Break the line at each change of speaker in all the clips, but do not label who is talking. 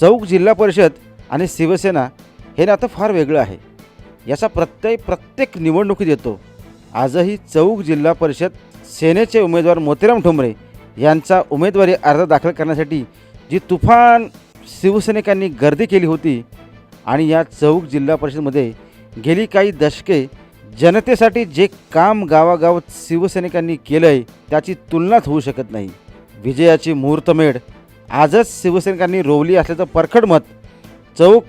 चौक जिल्हा परिषद आणि शिवसेना हे नातं फार वेगळं आहे. याचा प्रत्यय प्रत्येक निवडणुकीत येतो. आजही चौक जिल्हा परिषद सेनेचे उमेदवार मोतीराम ठोंबरे यांचा उमेदवारी अर्ज दाखल करण्यासाठी जी तुफान शिवसैनिकांनी गर्दी केली होती आणि या चौक जिल्हा परिषदमध्ये गेली काही दशके जनतेसाठी जे काम गावागावात शिवसैनिकांनी केलं आहे त्याची तुलनाच होऊ शकत नाही. विजयाची मुहूर्तमेढ आजच शिवसैनिकांनी रोवली असल्याचं परखड मत चौक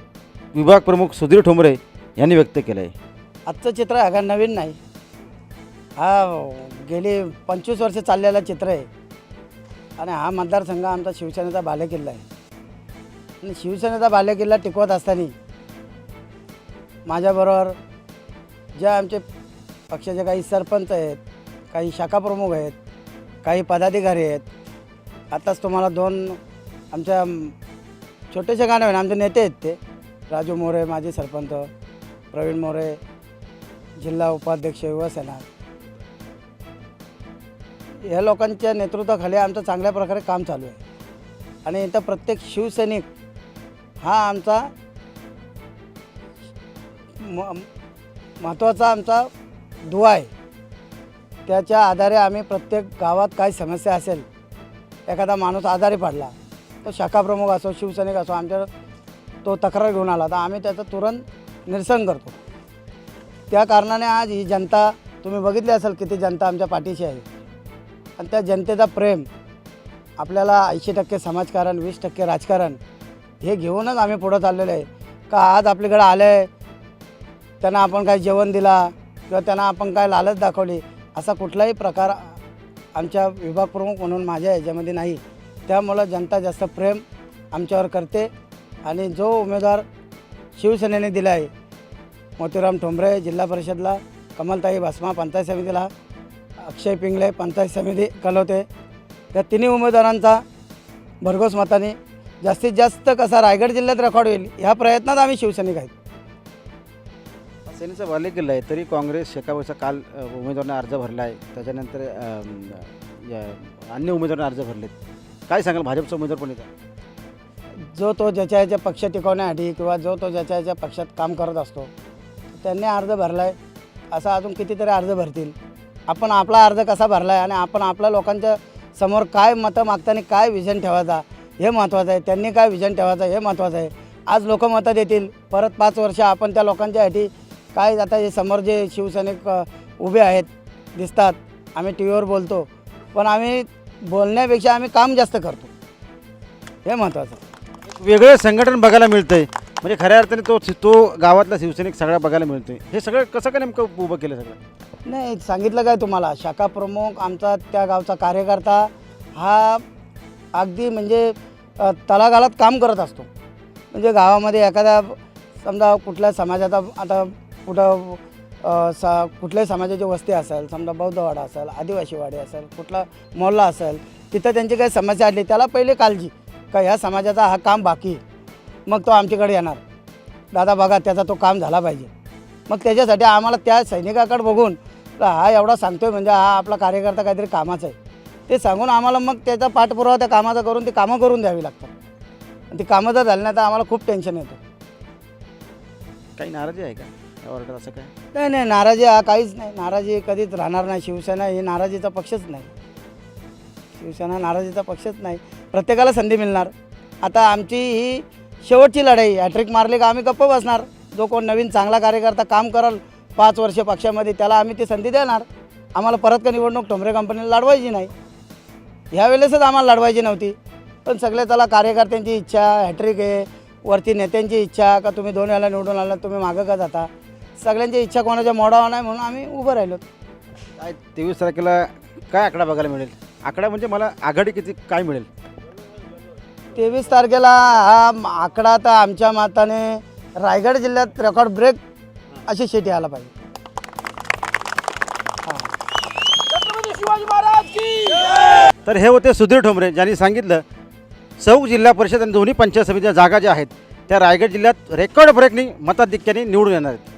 विभाग प्रमुख सुधीर ठोंबरे यांनी व्यक्त केलं आहे
आजचं चित्र आहे का नवीन नाही? हा गेली पंचवीस वर्ष चाललेला चित्र आहे. आणि हा मतदारसंघ आमचा शिवसेनेचा बालेकिल्ला आहे. आणि शिवसेनेचा बालेकिल्ला टिकवत असताना माझ्याबरोबर ज्या आमचे पक्षाचे काही सरपंच आहेत काही शाखाप्रमुख आहेत काही पदाधिकारी आहेत आताच तुम्हाला दोन आमच्या छोटेसे गाणे आहे आमचे नेते आहेत ते. राजू मोरे माजी सरपंच प्रवीण मोरे जिल्हा उपाध्यक्ष युवासेना. या लोकांच्या नेतृत्वाखाली आमचं चांगल्या प्रकारे काम चालू आहे. आणि इथं प्रत्येक शिवसैनिक हा आमचा म- महत्त्वाचा आमचा दुवा आहे. त्याच्या आधारे आम्ही प्रत्येक गावात काय समस्या असेल एखादा माणूस आजारी पडला तो शाखाप्रमुख असो शिवसैनिक असो आमच्या तो तक्रार घेऊन आला. तर आम्ही त्याचं तुरंत निरसन करतो. त्या कारणाने आज ही जनता तुम्ही बघितली असाल किती जनता आमच्या पाठीशी आहे. आणि त्या जनतेचा प्रेम आपल्याला ऐंशी टक्के समाजकारण वीस टक्के राजकारण हे घेऊनच आम्ही पुढं चाललेलो आहे. का आज आपल्याकडे आलं आहे त्यांना आपण काय जेवण दिला किंवा त्यांना आपण काय लालच दाखवली असा कुठलाही प्रकार आमच्या विभाग प्रमुख म्हणून माझ्या ह्याच्यामध्ये नाही. त्यामुळं जनता जास्त प्रेम आमच्यावर करते. आणि जो उमेदवार शिवसेनेने दिला आहे मोतीराम ठोंबरे जिल्हा परिषदला कमलताई भस्मा पंचायत समितीला अक्षय पिंगळे पंचायत समिती कलवते. या तिन्ही उमेदवारांचा भरघोस मताने जास्तीत जास्त कसा रायगड जिल्ह्यात रेकॉर्ड होईल ह्या प्रयत्नात आम्ही शिवसैनिक आहेत.
सेनेचा बालेकिल्ला आहे तरी काँग्रेस शेकावरचा काल अ, अर्ज भरला आहे त्याच्यानंतर या अन्य उमेदवारांना अर्ज भरलेत. काय सांगाल भाजपचा उमेदवार पण येतात
जो तो ज्याच्या याच्या पक्ष टिकवण्यासाठी किंवा जो तो ज्याच्या याच्या पक्षात काम करत असतो त्यांनी अर्ज भरला आहे असा अजून कितीतरी अर्ज भरतील. आपण आपला अर्ज कसा भरला आहे आणि आपण आपल्या लोकांच्या समोर काय मतं मागताना काय विजन ठेवायचा हे महत्त्वाचं आहे. त्यांनी काय विजन ठेवायचं हे महत्त्वाचं आहे. आज लोक मतं देतील. परत पाच वर्ष आपण त्या लोकांच्यासाठी काय आता हे समोर जे शिवसैनिक अ, उभे आहेत दिसतात. आम्ही टी व्हीवर बोलतो. पण आम्ही बोलण्यापेक्षा आम्ही काम जास्त करतो. हे महत्त्वाचं
वेगळं संघटन बघायला मिळतंय. म्हणजे खऱ्या अर्थाने तो तो गावातला शिवसैनिक सगळा बघायला मिळतोय. हे सगळं कसं काय नेमकं उभं केलं सगळं?
नाही सांगितलं काय तुम्हाला? शाखा प्रमुख आमचा त्या गावचा कार्यकर्ता हा अगदी म्हणजे अ, तळागाळात काम करत असतो. म्हणजे गावामध्ये एखादा समजा कुठल्या समाजाचा आता कुठं सा कुठल्याही समाजाची वस्ती असेल समजा बौद्धवाडा असेल आदिवासीवाडी असेल कुठला मोहल्ला असेल तिथं त्यांची काही समस्या आली त्याला पहिले काळजी का ह्या समाजाचा हा काम बाकी मग तो आमच्याकडे येणार. दादा बघा त्याचा तो काम झाला पाहिजे. मग त्याच्यासाठी आम्हाला त्या सैनिकाकडे बघून हा एवढा सांगतोय म्हणजे हा आपला कार्यकर्ता काहीतरी कामाचा आहे. ते सांगून आम्हाला मग त्याचा पाठपुरावा त्या कामाचा करून ती कामं करून द्यावी लागतात. ती कामं जर झाली नाही तर आम्हाला खूप टेन्शन येतं.
काही नाराजी आहे का? ऑर्डर असं काय?
नाही नाही नाराजी हा काहीच नाही. नाराजी कधीच राहणार नाही. शिवसेना हे नाराजीचा पक्षच नाही. शिवसेना नाराजीचा पक्षच नाही. प्रत्येकाला संधी मिळणार. आता आमची ही शेवटची लढाई हॅट्रिक मारली का आम्ही गप्प बसणार? जो कोण नवीन चांगला कार्यकर्ता काम करल पाच वर्ष पक्षामध्ये त्याला आम्ही ती संधी देणार. आम्हाला परत का निवडणूक ठोंबरे कंपनीला लढवायची नाही? ह्यावेळेसच आम्हाला लढवायची नव्हती. पण सगळे त्याला कार्यकर्त्यांची इच्छा हॅट्रिक आहे वरती नेत्यांची इच्छा का तुम्ही दोन वेळेला निवडून आला तुम्ही मागं का जाता? सगळ्यांची इच्छा कोणाच्या मोडावा नाही म्हणून आम्ही उभं राहिलो.
काय तेवीस तारखेला काय आकडा बघायला मिळेल? आकडा म्हणजे मला आघाडी किती काय मिळेल?
तेवीस तारखेला हा म- आकडा तर आमच्या मताने रायगड जिल्ह्यात रेकॉर्ड ब्रेक अशी शेती आला पाहिजे.
तर हे होते सुधीर ठोंबरे ज्यांनी सांगितलं चौक जिल्हा परिषद आणि दोन्ही पंचायत समितीच्या जागा ज्या आहेत त्या रायगड जिल्ह्यात रेकॉर्ड ब्रेकनी मताधिक्याने निवडून येणार आहेत.